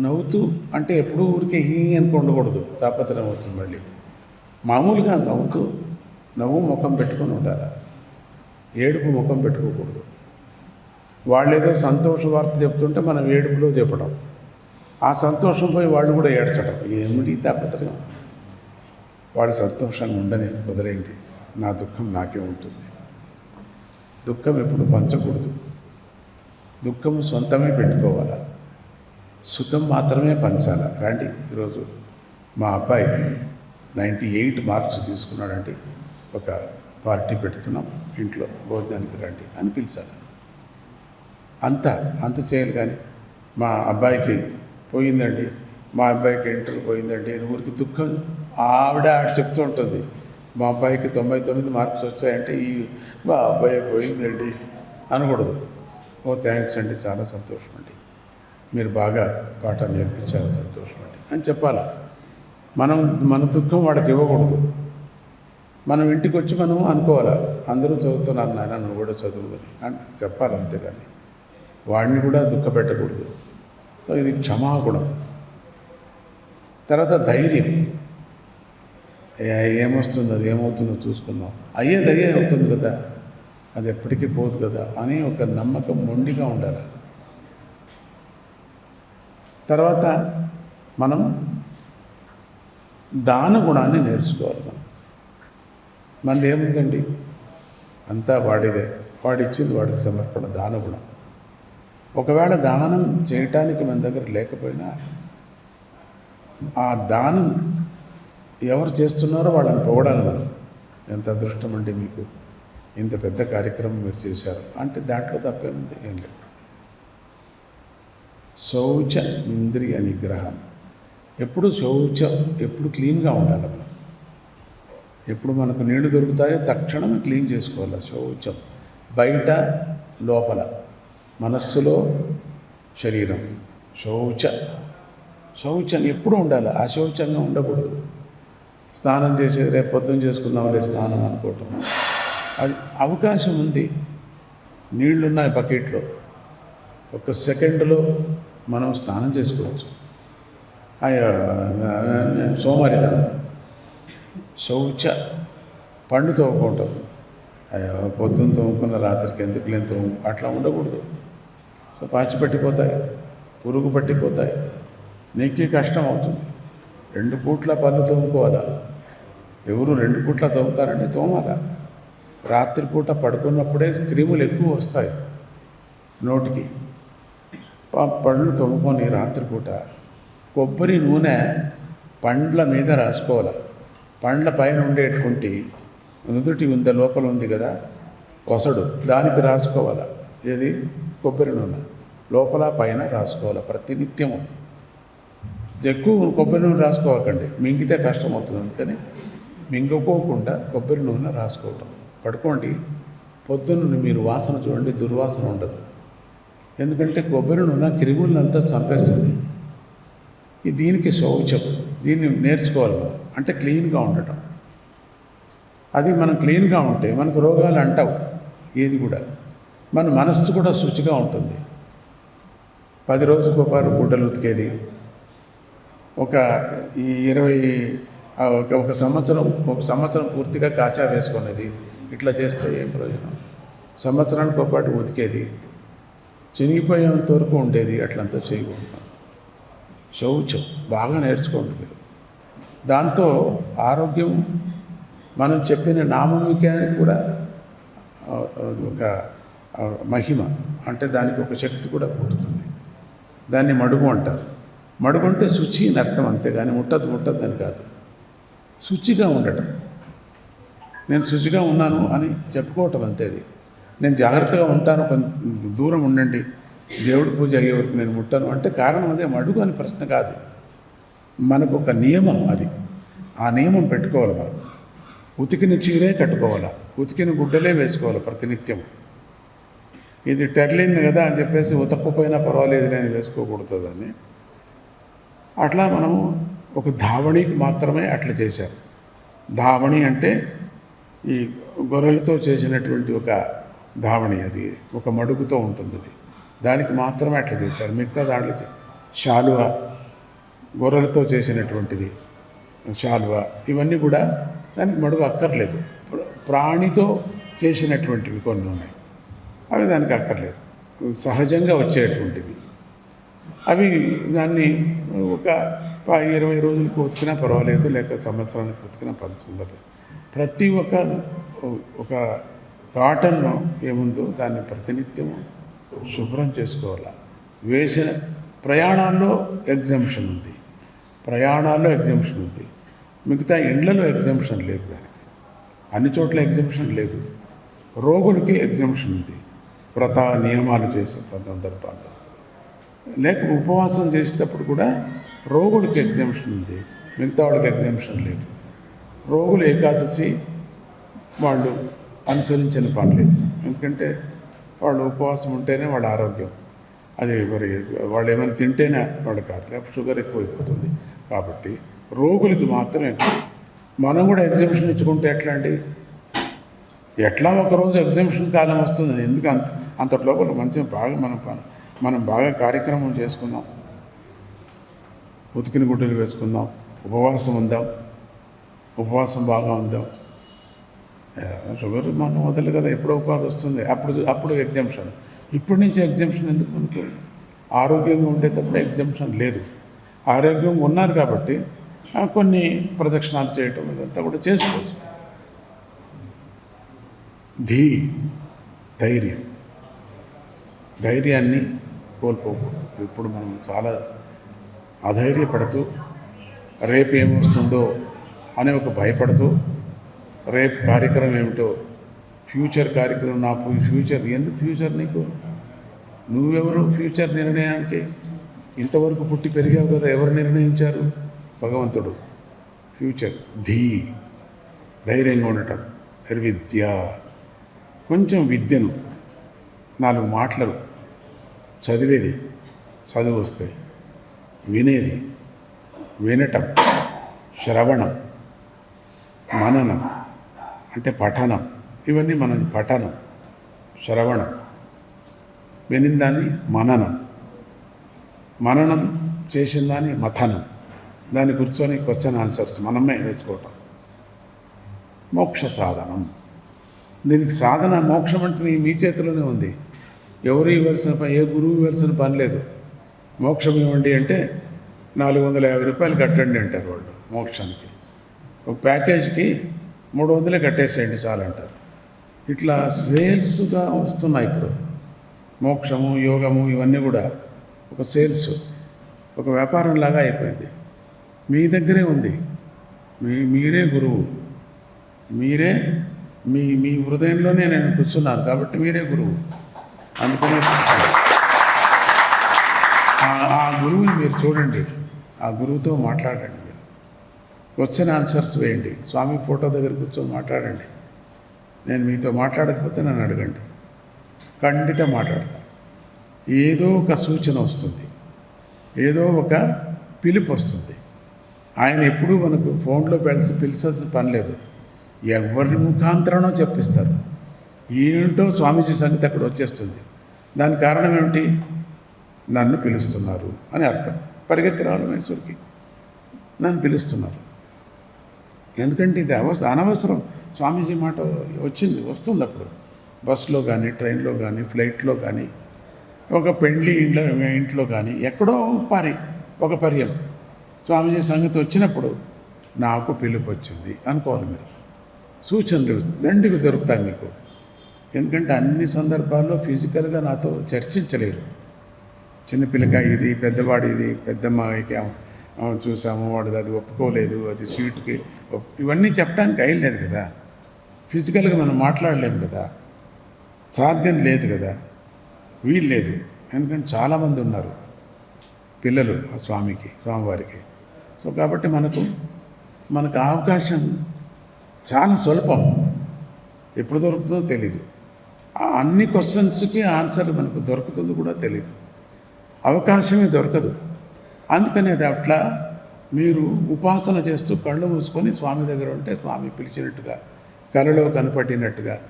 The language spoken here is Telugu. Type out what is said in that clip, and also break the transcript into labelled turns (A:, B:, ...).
A: నవ్వుతూ అంటే ఎప్పుడూ ఊరికే హీ అనుకు ఉండకూడదు తాపత్రయం అవుతుంది మళ్ళీ. మామూలుగా నవ్వుతూ నవ్వు ముఖం పెట్టుకొని ఉండాలి? ఏడుపు ముఖం పెట్టుకోకూడదు. వాళ్ళు ఏదో సంతోష వార్త చెప్తుంటే మనం ఏడుపులో చెప్పడం. ఆ సంతోషం పోయి వాళ్ళు కూడా ఏడ్చడం. ఏమిటి తాపత్రయం? వాళ్ళు సంతోషంగా ఉండని వదిలేయండి నా దుఃఖం నాకే ఉంటుంది. దుఃఖం ఎప్పుడు పంచకూడదు. దుఃఖం సొంతమే పెట్టుకోవాలా? సుఖం మాత్రమే పంచాలా. రండి ఈరోజు మా అబ్బాయి నైంటీ ఎయిట్ మార్క్స్ తీసుకున్నాడండి. ఒక పార్టీ పెడుతున్నాం ఇంట్లో భోజనానికి రండి అని పిలిచాలి. అంత అంత చేయాలి కానీ మా అబ్బాయికి పోయిందండి. మా అబ్బాయికి ఇంటర్ పోయిందండి. ఊరికి దుఃఖం ఆవిడ ఆవిడ చెప్తూ ఉంటుంది. మా అబ్బాయికి తొంభై తొమ్మిది మార్క్స్ వచ్చాయంటే ఈ మా అబ్బాయి పోయిందండి అనకూడదు. ఓ థ్యాంక్స్ అండి. చాలా సంతోషం అండి మీరు బాగా పాఠాలు నేర్పించారు సంతోషం అండి అని చెప్పాలా? మనం మన దుఃఖం వాడికి ఇవ్వకూడదు. మనం ఇంటికి వచ్చి మనం అనుకోవాలా అందరూ చదువుతున్నారు నాయన నువ్వు కూడా చదువుకొని అని. చెప్పాలి అంతేగాని? వాడిని కూడా దుఃఖపెట్టకూడదు. సో ఇది క్షమాగుణం. తర్వాత ధైర్యం. ఏ- ఏమొస్తుందో అది ఏమవుతుందో చూసుకుందాం. అయ్యేది అయ్యే అవుతుంది కదా. అది ఎప్పటికీ పోదు కదా అని ఒక నమ్మకం మొండిగా ఉండాలి? తర్వాత మనం దాన గుణాన్ని నేర్చుకోవాలి మనం. మనది ఏముందండి? అంతా వాడిదే. వాడిచ్చింది వాడికి సమర్పణ దాన గుణం. ఒకవేళ దానం చేయటానికి మన దగ్గర లేకపోయినా ఆ దానం ఎవరు చేస్తున్నారో వాళ్ళని పొగడాలి మనం. ఎంత అదృష్టం అండి మీకు? ఇంత పెద్ద కార్యక్రమం మీరు చేశారు. అంటే దాంట్లో తప్పేముంది? ఏం లేదు. శౌచ ఇంద్రియ నిగ్రహం. ఎప్పుడు శౌచ ఎప్పుడు క్లీన్గా ఉండాలి మనం. ఎప్పుడు మనకు నీళ్ళు దొరుకుతాయో తక్షణమే క్లీన్ చేసుకోవాలి శౌచం. బయట లోపల మనస్సులో శరీరం. శౌచ. శౌచం ఎప్పుడు ఉండాలి? అశౌచంగా ఉండకూడదు. స్నానం చేసేది రేపు పొద్దున చేసుకుందాంలే స్నానం అనుకోవటం. అది అవకాశం ఉంది. నీళ్ళున్నాయి బకెట్లో. ఒక సెకండ్లో మనం స్నానం చేసుకోవచ్చు. అయ్యో, సోమరితనం. శౌచ పండు తోముకుంటాం. అయ్యో పొద్దున్న తోముకున్న రాత్రికి ఎందుకు లేని తోము అట్లా ఉండకూడదు. సో పాచి పట్టిపోతాయి పురుగు పట్టిపోతాయి. నీకే కష్టం అవుతుంది. రెండు పూట్ల పళ్ళు తోముకోవాలా? ఎవరు రెండు పూట్ల తోముతారండి? తోమాలా? రాత్రిపూట పడుకున్నప్పుడే క్రిములు ఎక్కువ వస్తాయి నోటికి. పండ్లు పళ్ళు తోముకొని రాత్రిపూట కొబ్బరి నూనె పండ్ల మీద రాసుకోవాలి. పండ్ల పైన ఉండేటువంటి నుదుటి ఉంద లోపల ఉంది కదా వసడు దానికి రాసుకోవాలి. ఏది? కొబ్బరి నూనె. లోపల పైన రాసుకోవాలి ప్రతినిత్యము. ఎక్కువ కొబ్బరి నూనె రాసుకోవకండి. మింగితే కష్టం అవుతుంది అందుకని మింగకోకుండా కొబ్బరి నూనె రాసుకోవటం. పడుకోండి. పొద్దున్న మీరు వాసన చూడండి దుర్వాసన ఉండదు. ఎందుకంటే కొబ్బరి నూనె క్రిములంతా చంపేస్తుంది. దీనికి శౌచం. దీన్ని నేర్చుకోవాలి అంటే క్లీన్గా ఉండటం. అది మనం క్లీన్గా ఉంటే మనకు రోగాలు అంటావు. ఏది కూడా. మన మనస్సు కూడా శుచిగా ఉంటుంది. పది రోజులకు ఒకరు గుడ్డలు ఉతికేది. ఒక ఈ ఇరవై ఒక ఒక సంవత్సరం ఒక సంవత్సరం పూర్తిగా కాచా వేసుకునేది. ఇట్లా చేస్తే ఏం ప్రయోజనం? సంవత్సరానికి ఒక పాటు ఉతికేది. చినిగిపోయేంత వరకు ఉండేది అట్లంతా చేయకుండా శౌచం బాగా నేర్చుకోండి మీరు. దాంతో ఆరోగ్యం మనం చెప్పిన నామమికానికి కూడా ఒక మహిమ అంటే దానికి ఒక శక్తి కూడా పుట్టుతుంది దాన్ని మడుగు అంటారు. మడుగు అంటే శుచి అని అర్థం అంతేగాని ముట్టదు ముట్టద్దు అని కాదు. శుచిగా ఉండటం. నేను శుచిగా ఉన్నాను అని చెప్పుకోవటం అంతేది నేను జాగ్రత్తగా ఉంటాను కొంచెం దూరం ఉండండి. దేవుడి పూజ అయ్యే వరకు నేను ముట్టాను. అంటే కారణం అదే మడుగు అని ప్రశ్న కాదు. మనకు ఒక నియమం అది. ఆ నియమం పెట్టుకోవాలి మనం? ఉతికిన చీరే కట్టుకోవాలి? ఉతికిన గుడ్డలే వేసుకోవాలి ప్రతినిత్యం? ఇది టెడ్లిన్ కదా అని చెప్పేసి ఉతకపోయినా పర్వాలేదు నేను వేసుకోకూడదు అని అట్లా మనము ఒక ధావణికి మాత్రమే అట్లా చేశారు. ధావణి అంటే ఈ గొర్రెలతో చేసినటువంటి ఒక ధావణి అది. ఒక మడుగుతో ఉంటుంది అది. దానికి మాత్రమే అట్లా చేశారు. మిగతా దాంట్లో శాలువ గొర్రెలతో చేసినటువంటిది శాలువ ఇవన్నీ కూడా దానికి మడుగు అక్కర్లేదు. ప్రాణితో చేసినటువంటివి కొన్ని ఉన్నాయి. అవి దానికి అక్కర్లేదు. సహజంగా వచ్చేటువంటివి. అవి దాన్ని ఒక ఇరవై రోజులకు ఉతికినా పర్వాలేదు లేక సంవత్సరానికి ఉతికినా పర్వాలేదు ప్రతి ఒక్క ఒక కాటన్ను ఏముందో దాన్ని ప్రతినిత్యము శుభ్రం చేసుకోవాలి? వేసిన ప్రయాణాల్లో ఎగ్జంప్షన్ ఉంది. ప్రయాణాల్లో ఎగ్జంప్షన్ ఉంది. మిగతా ఇండ్లలో ఎగ్జంప్షన్ లేదు దానికి. అన్ని చోట్ల ఎగ్జంప్షన్ లేదు. రోగులకి ఎగ్జంప్షన్ ఉంది. వ్రత నియమాలు చేసే సందర్భాల్లో. లేక ఉపవాసం చేసేటప్పుడు కూడా రోగులకి ఎగ్జామ్షన్ ఉంది. మిగతా వాళ్ళకి ఎగ్జామ్షన్ లేదు. రోగులు ఏకాదశి వాళ్ళు అనుసరించిన పని లేదు ఎందుకంటే వాళ్ళు ఉపవాసం ఉంటేనే వాళ్ళ ఆరోగ్యం. అది మరి వాళ్ళు ఏమైనా తింటేనే వాళ్ళు కాదు. లేకపోతే షుగర్ ఎక్కువైపోతుంది. కాబట్టి రోగులకి మాత్రమే మనం కూడా ఎగ్జిబిషన్ ఇచ్చుకుంటే ఎట్లా అండి ఎట్లా ఒకరోజు ఎగ్జిబిషన్ కాలం వస్తుంది. ఎందుకు అంత అంతటి లోపల మంచిగా బాగా మనం పని మనం బాగా కార్యక్రమం చేసుకుందాం. ఉతికిన గుడ్డలు వేసుకుందాం. ఉపవాసం ఉందాం. ఉపవాసం బాగా ఉందాం. షుగర్ మనం వదలు కదా ఎప్పుడో ఉపాధి వస్తుంది. అప్పుడు అప్పుడు ఎగ్జంప్షన్ ఇప్పటి నుంచి ఎగ్జంప్షన్ ఎందుకు మనకు? ఆరోగ్యంగా ఉండేటప్పుడు ఎగ్జంప్షన్ లేదు. ఆరోగ్యంగా ఉన్నారు కాబట్టి కొన్ని ప్రదక్షిణాలు చేయటం ఇదంతా కూడా చేసుకోవచ్చు. ధీ ధైర్యం. ధైర్యాన్ని కోల్పోకూడదు. ఇప్పుడు మనం చాలా అధైర్యపడుతూ రేపు ఏమొస్తుందో అని ఒక భయపడుతూ రేపు కార్యక్రమం ఏమిటో ఫ్యూచర్ కార్యక్రమం నా ఫ్యూచర్ ఎందుకు ఫ్యూచర్ నీకు? నువ్వెవరు? ఫ్యూచర్ నిర్ణయానికి? ఇంతవరకు పుట్టి పెరిగావు కదా ఎవరు నిర్ణయించారు? భగవంతుడు. ఫ్యూచర్ ధీ. ధైర్యంగా ఉండటం విద్య కొంచెం విద్యను నాలుగు మాటలు చదివేది చదువు వస్తాయి వినేది వినటం శ్రవణం మననం. అంటే పఠనం. ఇవన్నీ మనం పఠనం శ్రవణం. వినిన దాన్ని మననం. మననం చేసిన దాన్ని మథనం. దాన్ని కూర్చొని క్వశ్చన్ ఆన్సర్స్ మనమే వేసుకోవటం. మోక్ష సాధనం. దీనికి సాధన మోక్షం అంటే మీ- మీ చేతిలోనే ఉంది. ఎవరు ఇవ్వాల్సిన పని ఏ గురువు ఇవ్వాల్సిన పని లేదు. మోక్షం ఇవ్వండి అంటే నాలుగు వందల యాభై రూపాయలు కట్టండి అంటారు వాళ్ళు మోక్షానికి. ఒక ప్యాకేజ్కి మూడు వందలే కట్టేసేయండి చాలంటారు. ఇట్లా సేల్స్గా వస్తున్నాయి ఇప్పుడు. మోక్షము యోగము ఇవన్నీ కూడా ఒక సేల్స్ ఒక వ్యాపారంలాగా అయిపోయింది. మీ దగ్గరే ఉంది. మీ మీరే గురువు. మీరే మీ మీ హృదయంలోనే నేను కూర్చున్నాను కాబట్టి మీరే గురువు. అందుకనే ఆ- గురువుని మీరు చూడండి. ఆ గురువుతో మాట్లాడండి. క్వశ్చన్ ఆన్సర్స్ వేయండి. స్వామి ఫోటో దగ్గర కూర్చొని మాట్లాడండి. నేను మీతో మాట్లాడకపోతే నన్ను అడగండి. ఖండిత మాట్లాడతాను ఏదో ఒక సూచన వస్తుంది. ఏదో ఒక పిలుపు వస్తుంది. ఆయన ఎప్పుడూ మనకు ఫోన్లో పిలిచి పిలిచాల్సిన పని లేదు. ఎవరి ముఖాంతరణో చెప్పిస్తారు. ఏంటో స్వామీజీ సంగతి అక్కడ వచ్చేస్తుంది. దాని కారణం ఏమిటి? నన్ను పిలుస్తున్నారు అని అర్థం. పరిగెత్తి రావాలి మైసూర్కి. నన్ను పిలుస్తున్నారు. ఎందుకంటే ఇది అవస అనవసరం. స్వామీజీ మాట వచ్చింది వస్తుంది అప్పుడు. బస్సులో కానీ ట్రైన్లో కానీ ఫ్లైట్లో కానీ ఒక పెండ్లి ఇంట్లో ఇంట్లో కానీ ఎక్కడో పారి ఒక పర్యం. స్వామీజీ సంగతి వచ్చినప్పుడు నాకు పిలుపు వచ్చింది అనుకోవాలి మీరు. సూచనలు దండికి దొరుకుతాయి మీకు. ఎందుకంటే అన్ని సందర్భాల్లో ఫిజికల్గా నాతో చర్చించలేరు. చిన్నపిల్లగా ఇది పెద్దవాడు ఇది పెద్దమ్మ చూసాము వాడు అది ఒప్పుకోలేదు అది సీటుకి ఇవన్నీ చెప్పడానికి అయ్యలేదు కదా. ఫిజికల్గా మనం మాట్లాడలేము కదా. సాధ్యం లేదు కదా. వీలు లేదు. ఎందుకంటే చాలామంది ఉన్నారు పిల్లలు ఆ స్వామికి స్వామివారికి. సో కాబట్టి మనకు మనకు ఆ అవకాశం చాలా సులభం. ఎప్పుడు దొరుకుతుందో తెలీదు. ఆ అన్ని క్వశ్చన్స్కి ఆన్సర్ మనకు దొరుకుతుందో కూడా తెలియదు అవకాశమే దొరకదు. అందుకని అట్లా మీరు ఉపాసన చేస్తూ కళ్ళు మూసుకొని స్వామి దగ్గర ఉంటే స్వామి పిలిచినట్టుగా కలలో కనపడినట్టుగా